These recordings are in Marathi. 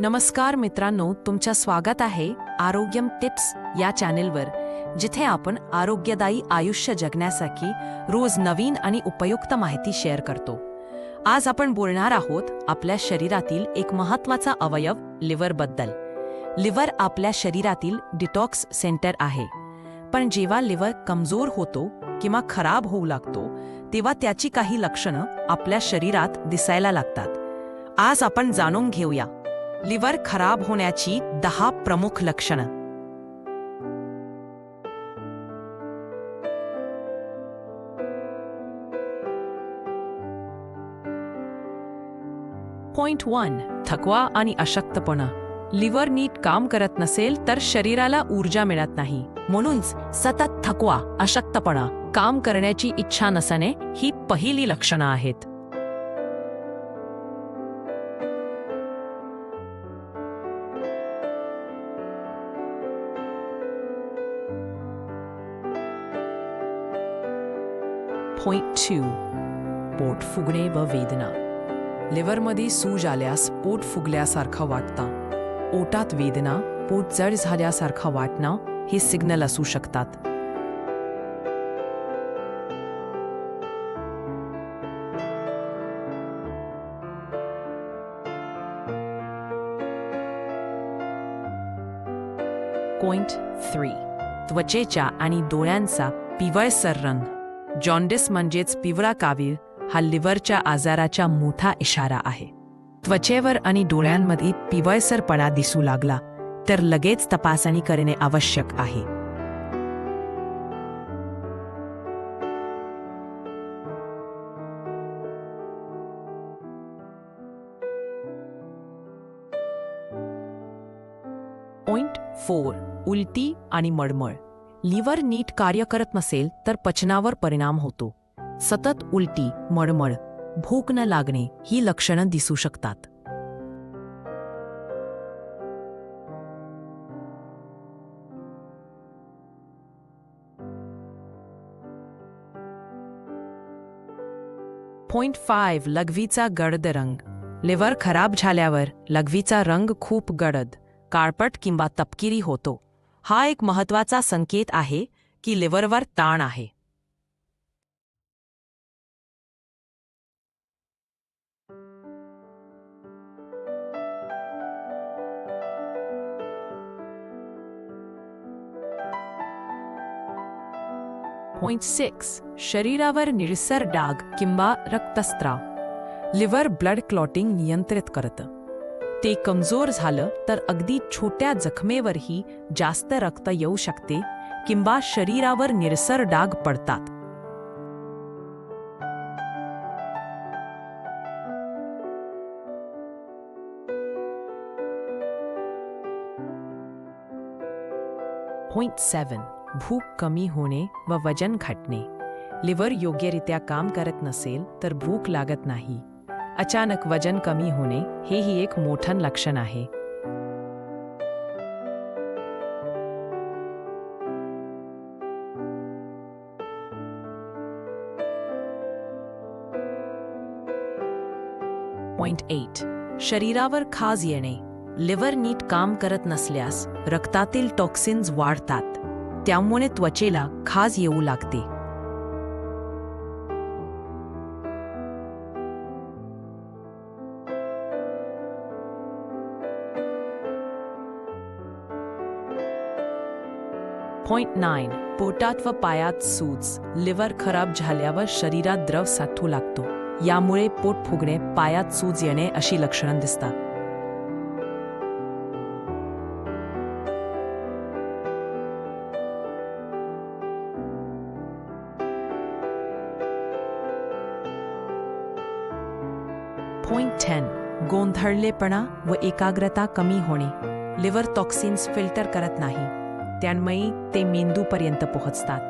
नमस्कार मित्रांनो तुमच्या स्वागत आहे आरोग्यम टिप्स या चॅनेलवर जिथे आपण आरोग्यदायी आयुष्य जगण्यासाठी रोज नवीन आणि उपयुक्त माहिती शेअर करतो. आज आपण बोलणार आहोत आपल्या शरीरातील एक महत्त्वाचा अवयव लिव्हरबद्दल लिव्हर आपल्या शरीरातील डिटॉक्स सेंटर आहे. पण जेव्हा लिव्हर कमजोर होतो किंवा खराब होऊ लागतो तेव्हा त्याची काही लक्षणं आपल्या शरीरात दिसायला लागतात. आज आपण जाणून घेऊया लिव्हर खराब होण्याची दहा प्रमुख लक्षणं. पॉइंट वन थकवा आणि अशक्तपणा. लिव्हर नीट काम करत नसेल तर शरीराला ऊर्जा मिळत नाही. म्हणूनच सतत थकवा अशक्तपणा काम करण्याची इच्छा नसणे ही पहिली लक्षणं आहेत. पॉईंट टू पोट फुगणे व वेदना. लिव्हरमध्ये सूज आल्यास पोट फुगल्यासारखं वाटतं. ओटात वेदना पोट जड झाल्यासारखं वाटणं हे सिग्नल असू शकतात. पॉइंट थ्री त्वचेच्या आणि डोळ्यांचा पिवळसर रंग. जॉन्डिस म्हणजेच पिवळा कावीळ हा लिव्हरच्या आजाराचा मोठा इशारा आहे. त्वचेवर आणि डोळ्यांमध्ये पिवळसरपणा दिसू लागला तर लगेच तपासणी करणे आवश्यक आहे. पॉइंट फोर उलटी आणि मळमळ. लिव्हर नीट कार्य करत नसेल तर पचनावर परिणाम होतो. सतत उलटी मळमळ भूक न लागणे ही लक्षणं दिसू शकतात. पॉइंट फाईव्ह लघवीचा गडद रंग. लिव्हर खराब झाल्यावर लघवीचा रंग खूप गडद काळपट किंवा तपकिरी होतो. हा एक महत्त्वाचा संकेत आहे की लिव्हरवर ताण आहे. पॉइंट सिक्स शरीरावर निळसर डाग किंवा रक्तस्त्राव. लिव्हर ब्लड क्लॉटिंग नियंत्रित करतं. ते कमजोर झालं तर अगदी छोट्या जखमेवरही जास्त रक्त येऊ शकते किंवा शरीरावर निरसर डाग पडतात. पॉइंट सेवन भूक कमी होणे व वजन घटणे. लिव्हर योग्यरित्या काम करत नसेल तर भूक लागत नाही. अचानक वजन कमी होणे हेही एक मोठं लक्षण आहे. पॉइंट एट शरीरावर खाज येणे. लिव्हर नीट काम करत नसल्यास रक्तातील टॉक्सिन्स वाढतात. त्यामुळे त्वचेला खाज येऊ लागते. पॉइंट नाईन पोटात व पायात सूज लिव्हर खराब झाल्यावर शरीरात द्रव साठू लागतो. यामुळे पोट फुगणे पायात सूज येणे अशी लक्षणं दिसतात. पॉइंट टेन गोंधळलेपणा व एकाग्रता कमी होणे. लिव्हर टॉक्सिन्स फिल्टर करत नाही. त्यांमयी ते मेंदूपर्यंत पोहोचतात.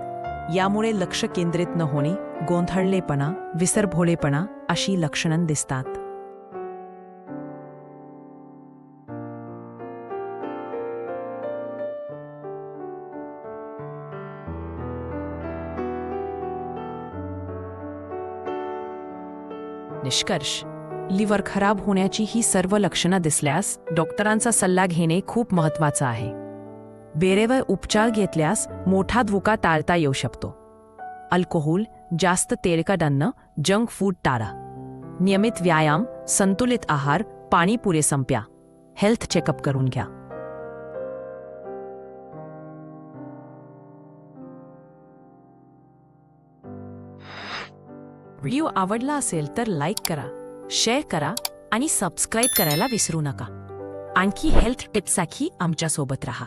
यामुळे लक्ष केंद्रित न होणे गोंधळलेपणा विसरभोळेपणा अशी लक्षणं दिसतात. निष्कर्ष. लिव्हर खराब होण्याची ही सर्व लक्षणं दिसल्यास डॉक्टरांचा सल्ला घेणे खूप महत्वाचं आहे. वेळेवर उपचार घेतल्यास मोठा धोका टाळता येऊ शकतो. अल्कोहोल जास्त तेलकट अन्न जंक फूड टाळा. नियमित व्यायाम संतुलित आहार पाणी पुरे संप्या हेल्थ चेकअप करून घ्या. व्हिडिओ आवडला असेल तर लाईक करा शेअर करा आणि सबस्क्राईब करायला विसरू नका. आणखी हेल्थ टिप्ससाठी आमच्यासोबत राहा.